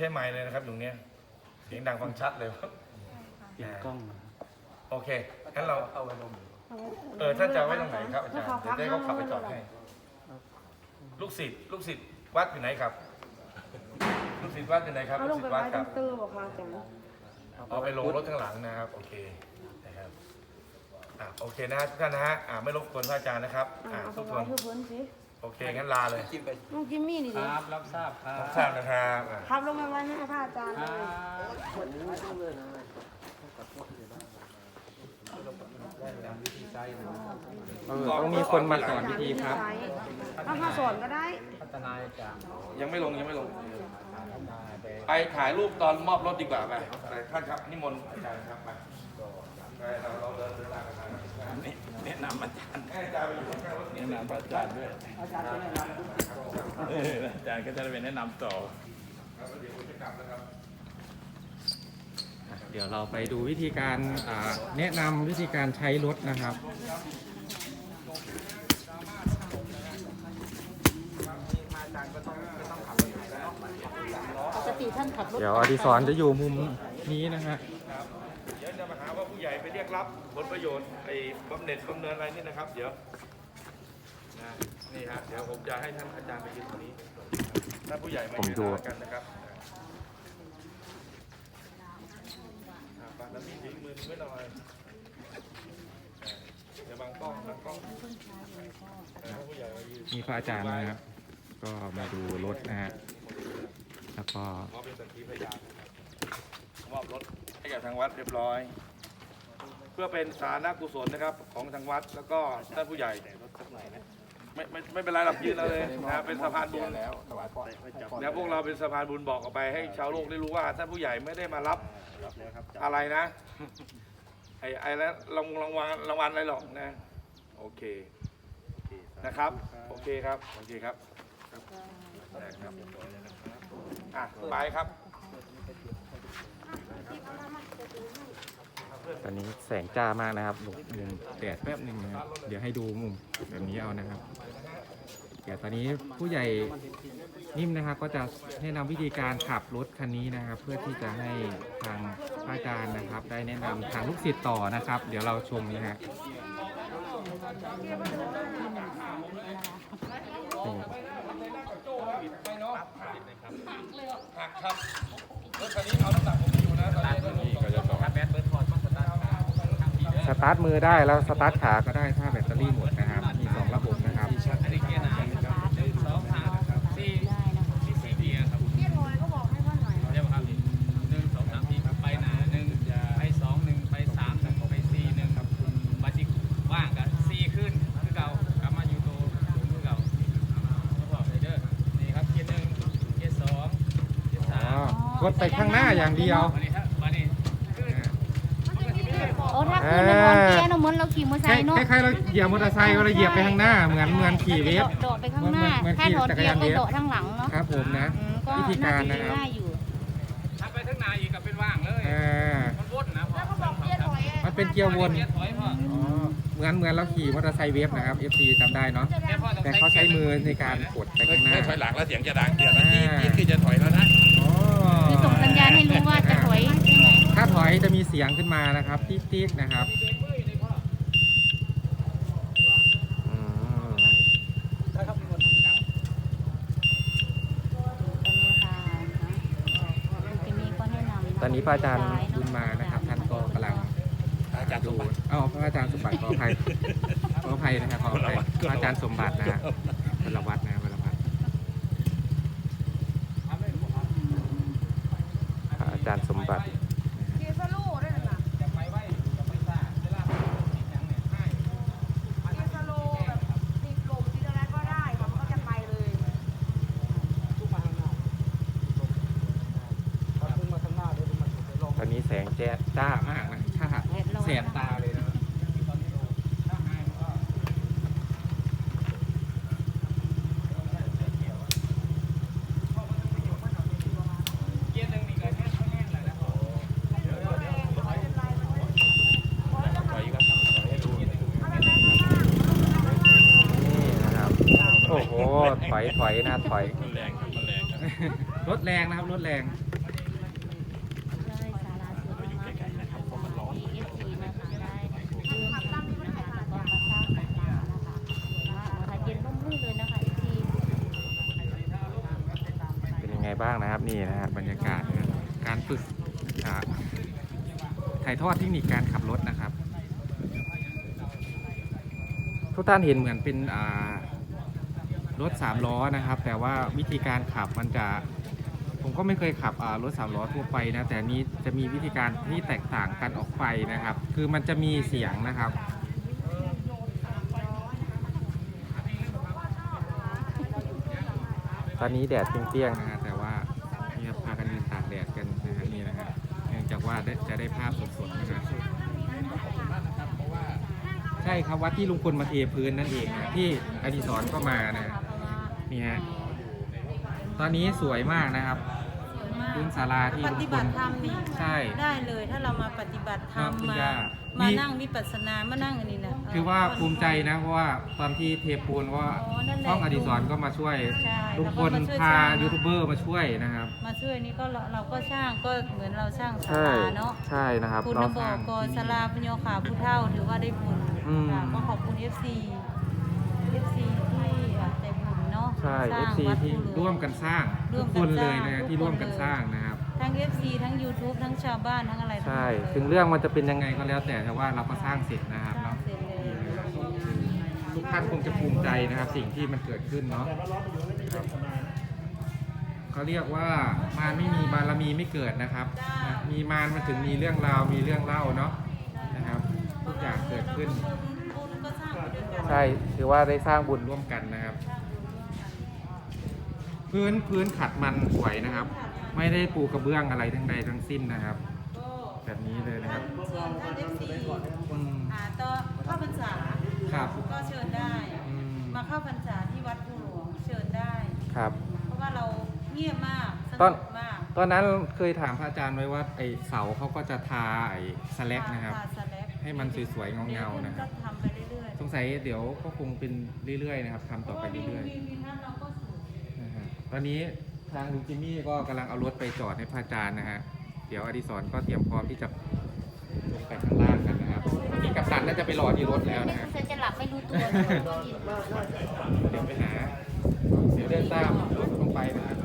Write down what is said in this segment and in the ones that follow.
ใช่ไมค์เลยนะครับตรงเนี้ยเสียงดังฟังชัดเลยครับเปลี่ยนกล้องนะโอเคงั้นเราเอาไว้ลงเออท่านจะเอาไว้ตรงไหนครับอาจารย์เดี๋ยวได้เขาขับไปจอดให้ลูกศิษย์ลูกศิษย์วัดอยู่ไหนครับ ลูกศิษย์วัดอยู่ไหนครับเขาลูลกงศิษไปย์ไว้วัดคตรรับ งตื้อบอกค่ะอาจารย์เอาไปลงรถข้างหลังนะครับ โอเคนะครับอะโอเคนะฮะทุกท่านนะฮะอะไม่รบกวนพระอาจารย์นะครับอ่าอะเอาไปทุกคไว้น ที่พื้นสิ โอเค งั้นลาเลยกินไปน้องจิมมี่นี่คดิรับรับทราบครับทราบนะครับอะครับลงไปไว้ให้พระอาจารย์คเลรับยเออต้องมีคนมาสอนวิธีครับ ถ้ามาสอนก็ได้ พัฒนาจากยังไม่ลงยังไม่ลง พัฒนาไปไปถ่ายรูปตอนมอบรถดีกว่าไปไปท่านครับนิมนต์อาจารย์ครับไปไปเราเราเดินเดินทางกันไป แนะนำอาจารย์ให้อาจารย์ไปอยู่ข้างๆรถนี้แนะนำอาจารย์ด้วยเอออาจารย์ก็จะได้ไปแนะนำต่อเดี๋ยวเราไปดูวิธีการอ่าแนะนำวิธีการใช้รถนะครับปกติท่านขับรถเดี๋ยวอดิศรจะอยู่มุมนี้นะฮะ ใหญ่ไปเรียกรับผลประโยชน์ไอ้บำเหน็จบำเนินอะไรนี่นะครับ เดี๋ยวนะนี่ฮะเดี๋ยวผมจะให้ท่านอาจารย์ไปยืนตรงนี้ถ้านผู้ใหญ่มาผมยืนดูหากันนะครับอ่าปาน้ำมีทิ้งมือไว้หน่อยอ่าเดี๋ยวบางกล้องบางกล้องอ่าให้ผู้ใหญ่มายืนมีพระอาจารย์นะครับ ก็มาดูรถนะฮะแล้วก็ ขอเป็นสักขีพยานนะครับมอบรถให้กับทางวัดเรียบร้อยเพื่อเป็นสาธารณกุศลนะครับของทางวัดแล้วก็ท่านผู้ใหญ่ไม่ไม่ไม่เป็นไรหรอกยืนเอาเลยนะเป็นสะพานบุญแล้วถวายพ่อให้จับแล้วพวกเราเป็นสะพานบุญบอกออกไปให้ชาวโลกได้รู้ว่าท่านผู้ใหญ่ไม่ได้มารับรับแล้วครับอะไรนะไอ้ไอ้แล้วรางรางวัลรางวัลอะไรหรอกนะโอเคนะครับโอเคครับโอเคครับครับนะครับอะไปครับ ตอนนี้แสงจ้ามากนะครับหลบมุมแดดแป๊บหนึ่งนะครับเดี๋ยวให้ดูมุมแบบนี้เอานะครับเดี๋ยวตอนนี้ผู้ใหญ่นิ่มนะครับก็จะแนะนำวิธีการขับรถคันนี้นะครับ เพื่อที่จะให้ทางพระอาจารย์นะครับ ได้แนะนำทางลูกศิษย์ต่อนะครับ เดี๋ยวเราชมนะฮะนี่หักครับรถคันนี้เอาน้ำหนัก ตาร์ทมือได้แล้วสตาร์ทขาก็ได้ถ้าแบตเตอรี่หมดนะครับ มีสองระบบนะครับอันนี้เกียครับหนึ่งสองสามสี่ที่สี่เกียร์ครับพี่โทรก็บอกให้พ่อหน่อยเยกว่าครับหนึ่งสองสามสี่ไปหนาหนึ่งไปสองหนึ่งไปสามหนึ่งไปสี่หนึ่งครับมาสิว่างกันสี่ขึ้นคือเก่ากลับมาอยู่ตัวคือเก่าทดสอบเลยเด้อนี่ครับเกียร์หนึ่งเกียร์สองเกียร์สามอกดไปข้างหน้าอย่างเดียว วันนี้ครับวันนี้ขึ้น โอ้ ถ้าคืนในมอนเกียร์เนอะเหมือนเราขี่มอเตอร์ไซคล้ายค์เนาะคล้ายๆเราเหยียบมอเตอร์ไซค์เราเหยียบไปข้างหน้าเหมือนเหมือนขี่เวฟ โดดไปข้างหน้าเหมือนถ้าขี่ถอดจักรเกียยานร์เวก็ฟ โดดข้างหลังเนาะครับผมนะ อืมก็วิธีการนะน่าครับจะได้อยู่ ถ้าไปข้างหน้าอีกก็เป็นว่างเลย อ่ามันวนนะพอแล้วก็บอกเกียร์ถอยมันเป็นเกียร์วนเกียร์ถอยพออ๋อเหมือนเหมือนเราขี่มอเตอร์ไซค์เวฟนะครับ FC จำได้เนาะแต่พอต้องแต่เขาใช้มือในการกดไปข้างหน้าถ้าถอยหลังแล้วเสียงจะดังเดี๋ยวนะนี่นี่คือจะถอยแล้วนะ อ๋อคือส่ง เสียงขึ้นมานะครับติ๊กๆนะครับอืมตอนนี้ค่ะคุณจิมมี่ก็แนะนำตอนนี้พระอาจารย์บุญมานะครับท่านก็กำลังอาจารย์สมบัติเอ้าพระอาจารย์สมบัติขออภัยขออภัยนะครับขออภัยพระอาจารย์สมบัตินะฮะพลวัตนะพลวัตพระอาจารย์สมบัติ เกียร์สโลว์ได้หรือเปล่า จะไปไว้จะไปซ่าเวลาติดยังเนี่ยให้ เกียร์สโลว์แบบติดลมติดอะไรก็ได้มันก็จะไปเลย ทุกมาข้างหน้าพอพุ่งมาข้างหน้าเดี๋ยวมันจะลง ตอนนี้แสงแจ๊ดจ้ามากนะชาแสบตาเลยนะตอนนี้ลงถ้าให้มันก็เกียร์หนึ่งนี่ก็แค่แห้งเลยนะถอยก็ถอยให้ดูนี่นะครับโอ้โหถอยถอยนะถอย มันแรงครับมันแรงครับ รถแรงนะครับ รถแรง ถนี่นะฮะบรรยากาศนะการฝึกถ่ายทอดเทคนิคการขับรถนะครับ ทุกท่านเห็นเหมือนเป็นรถสามล้อนะครับ แต่ว่าวิธีการขับมันจะผมก็ไม่เคยขับรถสามล้อทั่วไปนะแต่นี้จะมีวิธีการที่แตกต่างกันออกไปนะครับ คือมันจะมีเสียงนะครับตอนนี้แดดเปรี้ยงๆนะฮะแว่าจะได้ภาพสดๆนะฮะใช่ครับวัดที่ลุงพลมาเทพื้นนั่นเองนะที่อดิศรก็มานะนี่ฮะตอนนี้สวยมากนะครับ พื้นศาลาที่ปลุงฏิพบัลติธรรมนี่ใช่ ได้เลยถ้าเรามาปฏิบัติธรรมครับคุณมาย่า มานี่นั่งวิปัสสนามานั่งอันนี้นะคือว่าภูมิใจนะเพราะว่าตอนที่เทปูนว่าอ๋อนั่นแหละช่องอดิศรก็มาช่วยใช่ลุงพลแล้วก็มาช่วยพาสร้าง ยูทูบเบอร์มาช่วยนะครับ มาช่วยนี่ก็เราเราก็สร้างก็เหมือนเราสร้างศาลาเนาะใช่นะครับคุณเรานบสร้าง กศาลาพญโยขาผู้เท่าถือว่าได้บุญอืม ค่ะก็ขอบคุณ FC FC ที่อะใจบุญเนาะ ใช่ สร้าง FC วัดที่ภูหลวง ร่วมกันสร้างร่ทุวกมคกันนเลยสร้างนะทุกที่ร่วมคนกันเลย สร้างนะครับ ทั้ง FC ทั้ง YouTube ทั้งชาวบ้านทั้งอะไรใช่ ทั้งหมดเลยถึงเรื่องมันจะเป็นยังไงก็แล้วแต่แต่ว่าเราก็สร้างเสร็จนะครับสร้างเนาะเสร็จเลยทุกท่านคงจะภูมิใจนะครับ สิ่งที่มันเกิดขึ้นเนาะครับเขาเรียกว่ามารไม่มีบารมีไม่เกิดนะครับนะมีมารมันถึงมีเรื่องราวมีเรื่องเล่าเนาะนะครับ ทุกอย่างเกิดขึ้น บุญก็สร้างไปด้วยกัน ใช่ ถือว่าได้สร้างบุญร่วมกันนะครับ พื้นพื้นขัดมันสวยนะครับ ไม่ได้ปูกระเบื้องอะไรทั้งใดทั้งสิ้นนะครับก็แบบนี้เลยนะคท่ารับนเชิญท่าน FC อืมอ่าต่อเข้าพรรษาครับก็เชิญได้ อืมมาเข้าพรรษาที่วัดภูหลวงเชิญได้ ครับ เพราะว่าเราเงียบมากสตงอนบมากตอนนั้นเคยถามพระอาจารย์ไว้ว่าไอเสาเขาก็จะทาไอสแลกนะครับ ทาสแลกให้มันสวยๆเงาๆนะครับก็ทำไปเรื่อยๆสงสัยเดี๋ยวก็คงเป็นเรื่อยๆนะครับทำต่อไปเรื่อยวิววิวท่านเราก็สวยๆนะฮะ ตอนนี้ทางลุงจิมมี่ก็กำลังเอารถไปจอดให้พระอาจารย์นะฮะ เดี๋ยวอดิศรก็เตรียมพร้อมที่จะลงไปข้างล่างกันนะครับนี่กัปตันน่าจะไปรอที่รถแล้วนะฮะจะหลับไม่รู้ตัวเลย เดี๋ยวไปหา เดี๋ยวเดินตามรถลงไปนะครับ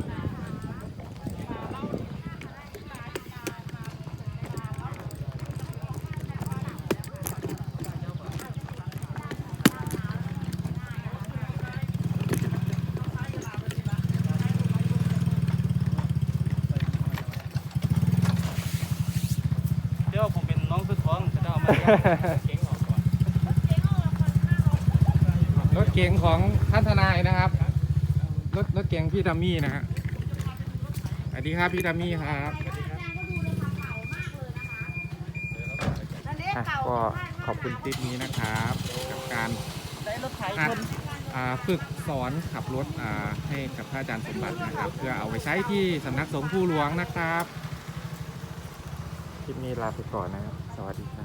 เดี๋ยวผมเป็นน้องสุดท้องจะเอามาเก่งออกก่อน รถเก๋งของท่านทนายนะครับ รถรถเก๋งพี่ดัมมี่นะฮะสวัสดีครับพี่ดัมมี่ครับอะก็ขอบคุณคลิปนี้นะครับกับการได้รถไถอะชนอ่าฝึกสอนขับรถอ่าให้กับพระอาจารย์สมบัตินะครับ เพื่อเอาไปใช้ที่สำนักสงฆ์ผู้หลวงนะครับ คลิปนี้ลาไปก่อนนะครับ สวัสดีครับ